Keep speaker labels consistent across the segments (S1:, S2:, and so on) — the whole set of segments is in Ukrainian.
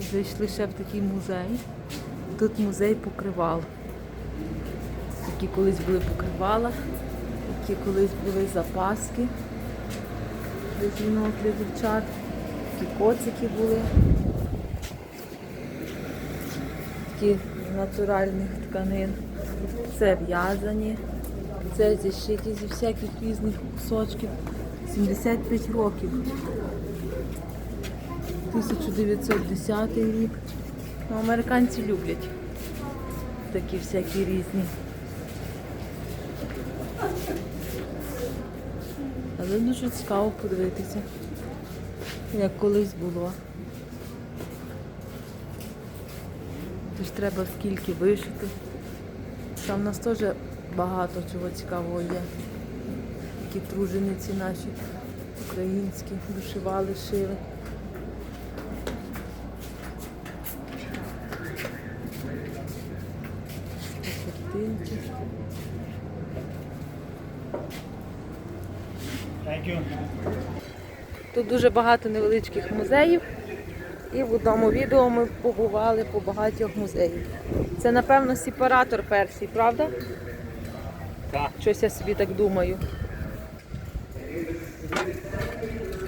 S1: Зайшли ще в такий музей. Тут музей покривал. Які колись були покривала, які колись були запаски для жінок, для дівчат, такі коцики були. Такі з натуральних тканин. Це в'язані. Це зішиті зі всяких різних кусочків. 75 років. 1910 рік. Ну, американці люблять такі всякі різні. Але дуже цікаво подивитися, як колись було. Тож треба скільки вишити. Там в нас теж багато чого цікавого є. Такі тружениці наші українські вишивали, шили. Тут дуже багато невеличких музеїв. І в одному відео ми побували по багатьох музеях. Це, напевно, сепаратор перший, правда?
S2: Так.
S1: Щось я собі так думаю.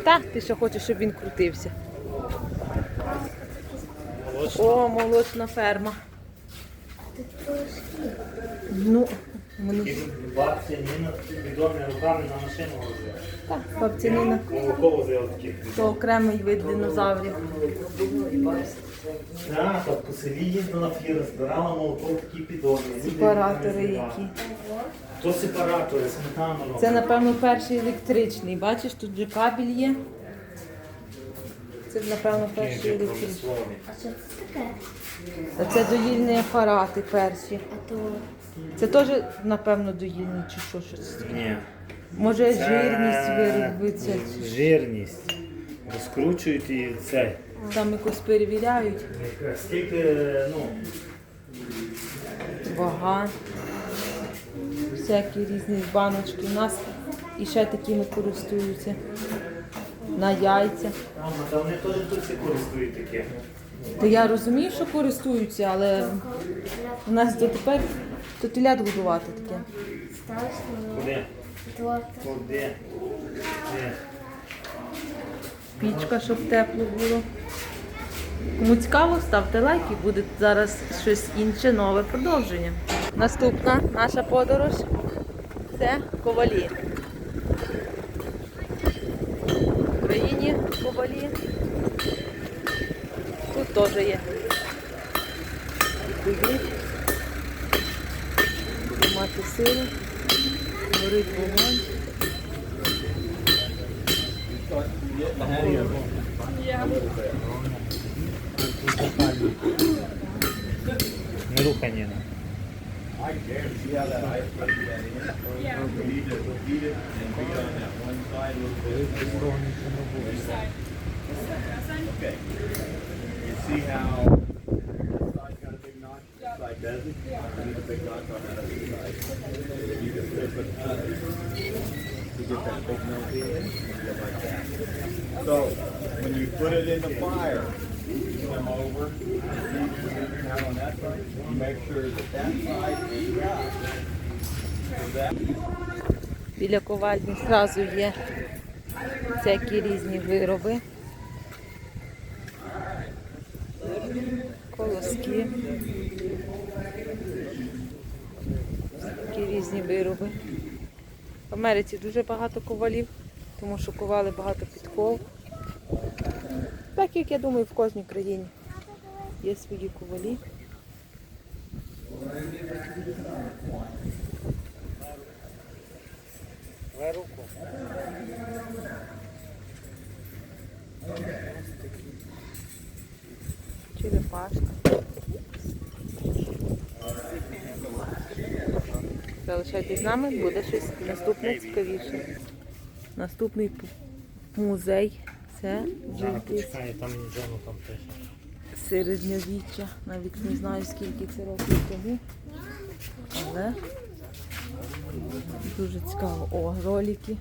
S1: Та, ти ще хочеш, щоб він крутився.
S2: Молочна.
S1: О, молочна ферма. Ну, мене
S2: І бабця Ніна відомі руками на машину возила.
S1: Так, бабця Ніна,
S2: Молоко
S1: то окремий вид динозаврів.
S2: Так, так по селі їздила фіра, збирала молоко в такі підони.
S1: Сепаратори які.
S2: То сепаратори, сметану.
S1: Це, напевно, перший електричний. Бачиш, тут же кабель є. Це, напевно, перший електричний.
S3: А що це таке?
S1: А це доїльні апарати перші.
S3: А то
S1: Це теж, напевно, доїльні чи що щось. таке.
S2: Ні.
S1: Може,
S2: Це
S1: жирність виробиться.
S2: Жирність. Розкручують і це.
S1: Там якось перевіряють.
S2: Скільки, ну,
S1: Вага. Всякі різні баночки. У нас і ще такими користуються. На яйця.
S2: там, та вони теж тут всі користують таке.
S1: То я розумію, що користуються, але у нас дотепер то телят годувати таке.
S3: страшно.
S2: Куди?
S1: Пічка, щоб тепло було. Кому цікаво, ставте лайк і буде зараз щось інше, нове продовження. Наступна наша подорож це ковалі. В Україні ковалі. Тут теж є. І кують. Буде мати силу. Горить вогонь.
S2: Не рухай Ніна.
S4: You see how doesn't? You need a big notch on that other side. You uh, to get that big notch in, and like that. So, when you put it in the fire, you come over, you on that side, you make sure that that side is. So that
S1: Біля ковальні зразу є всякі різні вироби. Колоски. Такі різні вироби. В Америці дуже багато ковалів, тому що ковали багато підков. Так як я думаю, в кожній країні є свої ковалі.
S2: Руку.
S1: Черепашка. Залишайтесь з нами, буде щось наступне цікавіше. Наступний музей це вже якийсь
S2: теж.
S1: середньовіччя. Навіть не знаю скільки це років тому. Але дуже цікаво. О, ролики.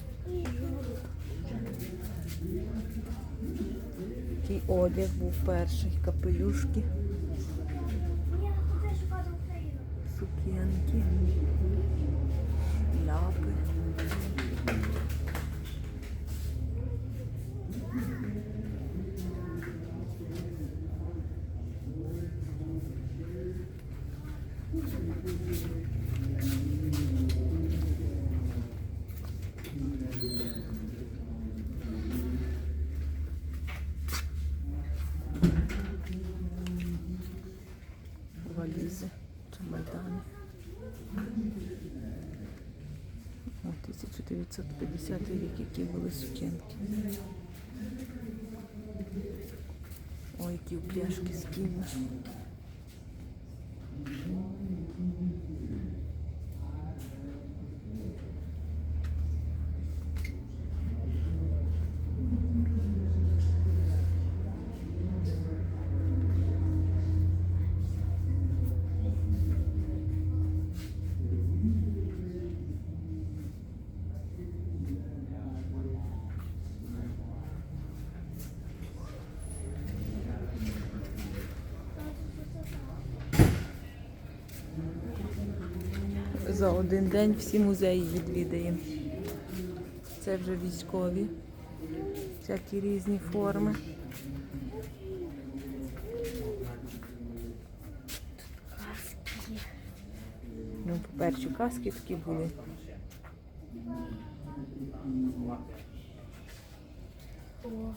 S1: Такий одяг був перший. Капелюшки, 1950 рік, які були сукенки. Ой, які пляшки з. За один день всі музеї відвідаємо. Це вже військові, всякі різні форми. Ну, перші каски такі були.
S3: О.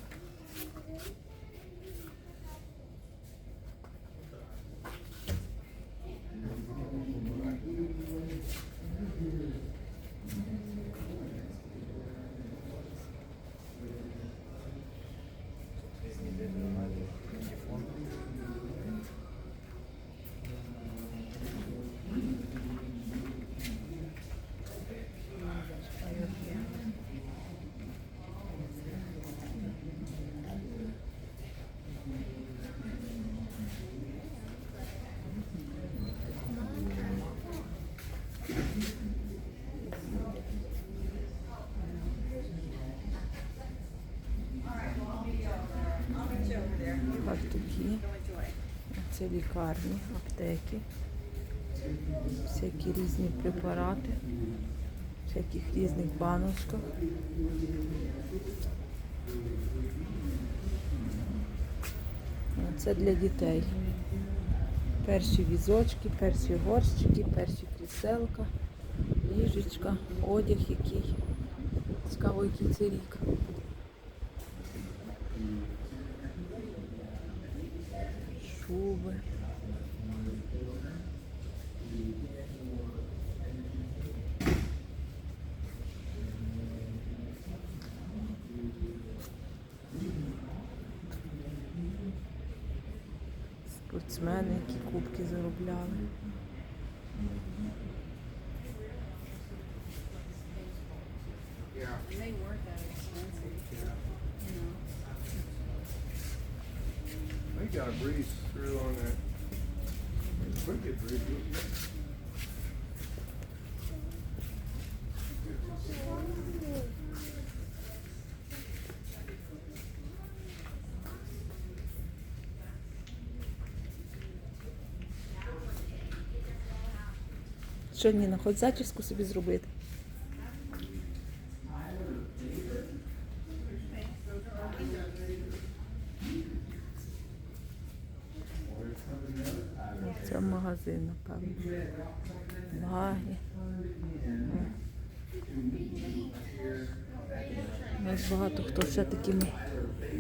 S1: Це лікарні, аптеки. Всякі різні препарати. Всяких різних баночках. Це для дітей. Перші візочки, перші горщики, перші кріселка, ліжечка, одяг який. Цікаво, який це рік. Шуби. Спортсмени, які кубки заробляли.
S5: They
S6: got a breeze through on that. Pretty good breeze.
S1: Що, Ніна, хоч зачіску собі зробити? Це магазин, напевно. Ваги. У нас багато хто ще такими.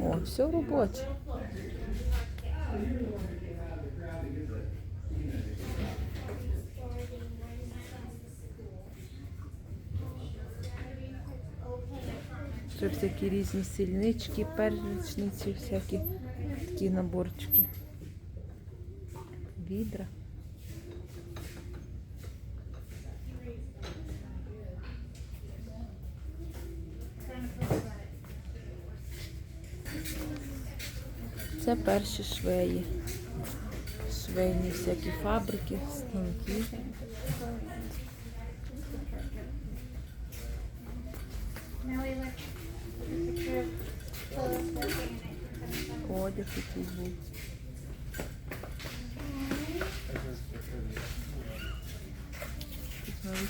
S1: О, все робоче. Ще всякі різні сільнички, перечниці, всякі такі наборчики. Відра. Це перші швеї. Швейні всякі фабрики, станки.
S3: Now we look at the picture of Phyllis working in it.
S1: одяг такий був. Тут навіть,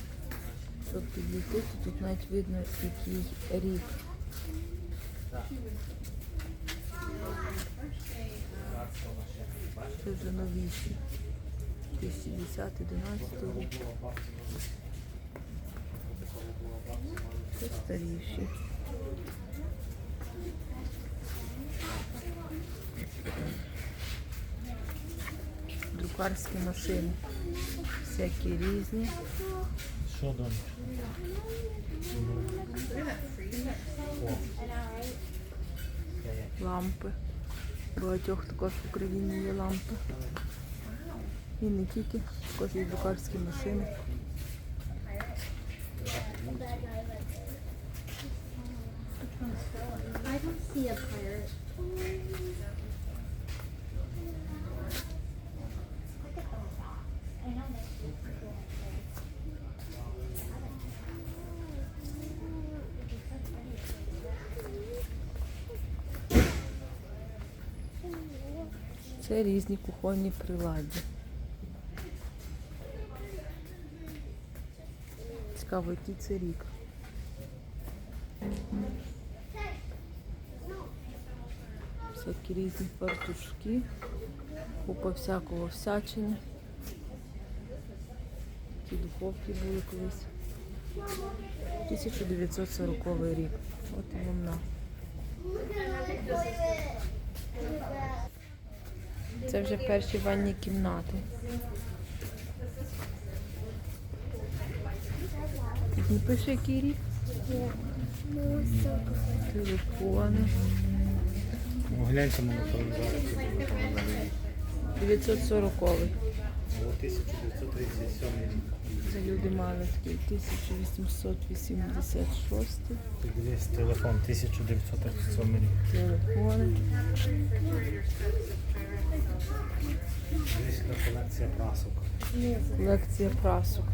S1: щоб підійти, то тут навіть видно, який рік. Це вже новіші. 2010 11 рік. Це старіші. Друкарські машини. Всякі різні.
S2: Що там?
S1: лампи. Багатьох також в Україні є лампи. І не тільки, також є друкарські машини.
S3: I don't see a pirate.
S1: Це різні кухонні приладдя. Цікаво, який це рік. Всякі різні фартушки, купа всякого всячини. Ті духовки були колись. 1940 рік. От і вона. Це вже перші ванні кімнати. Не пише, який рік. Телефони.
S2: Гляньте на телевізор.
S1: 940
S2: Було 1937 рік.
S1: Це люди мали такий 1886
S2: Дивись, телефон 1937 рік.
S1: телефони.
S2: Яка колекція прасок.
S1: Колекція прасок.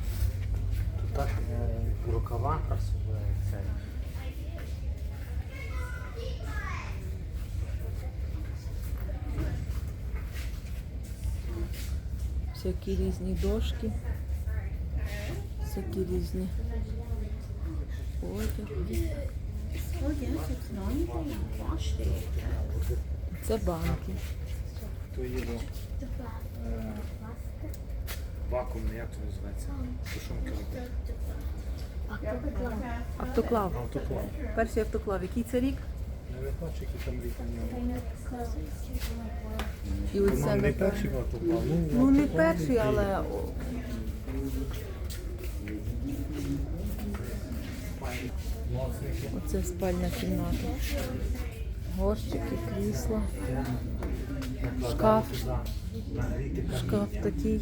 S2: Тут так е, рукава красиві.
S1: Всякі різні дошки. Всякі різні. Це банки.
S2: То є до, е, вакуумний, як це називається? Тушонки робити.
S1: Автоклав.
S2: Автоклав.
S1: Перший автоклав. Який це рік?
S2: Не бачу, які там рік у нього.
S1: І оце
S2: По-моєму, не
S1: напевно.
S2: перший автоклав. Ну,
S1: Ну не
S2: автоклав
S1: перший,
S2: який.
S1: але о,
S2: Моцники.
S1: оце спальня кімната. Горщики, крісла, Шкаф. Шкаф такий,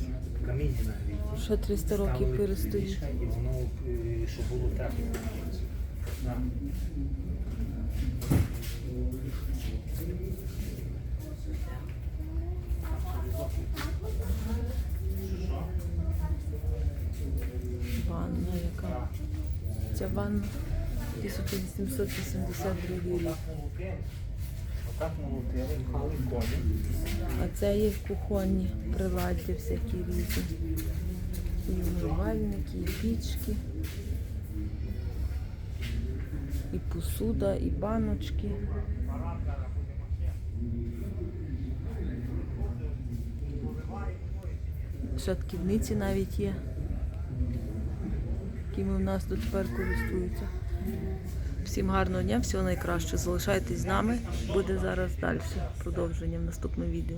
S1: що 300 років перестоїть.
S2: І воно, щоб було тепло.
S1: Ванна яка. Ця ванна 1882 рік. А це є кухонні приладдя всякі різні. І умивальники, і пічки, і посуда, і баночки. Шатківниці навіть є, якими в нас дотепер користуються. Всім гарного дня, всього найкращого. Залишайтесь з нами. Буде зараз далі продовження в наступному відео.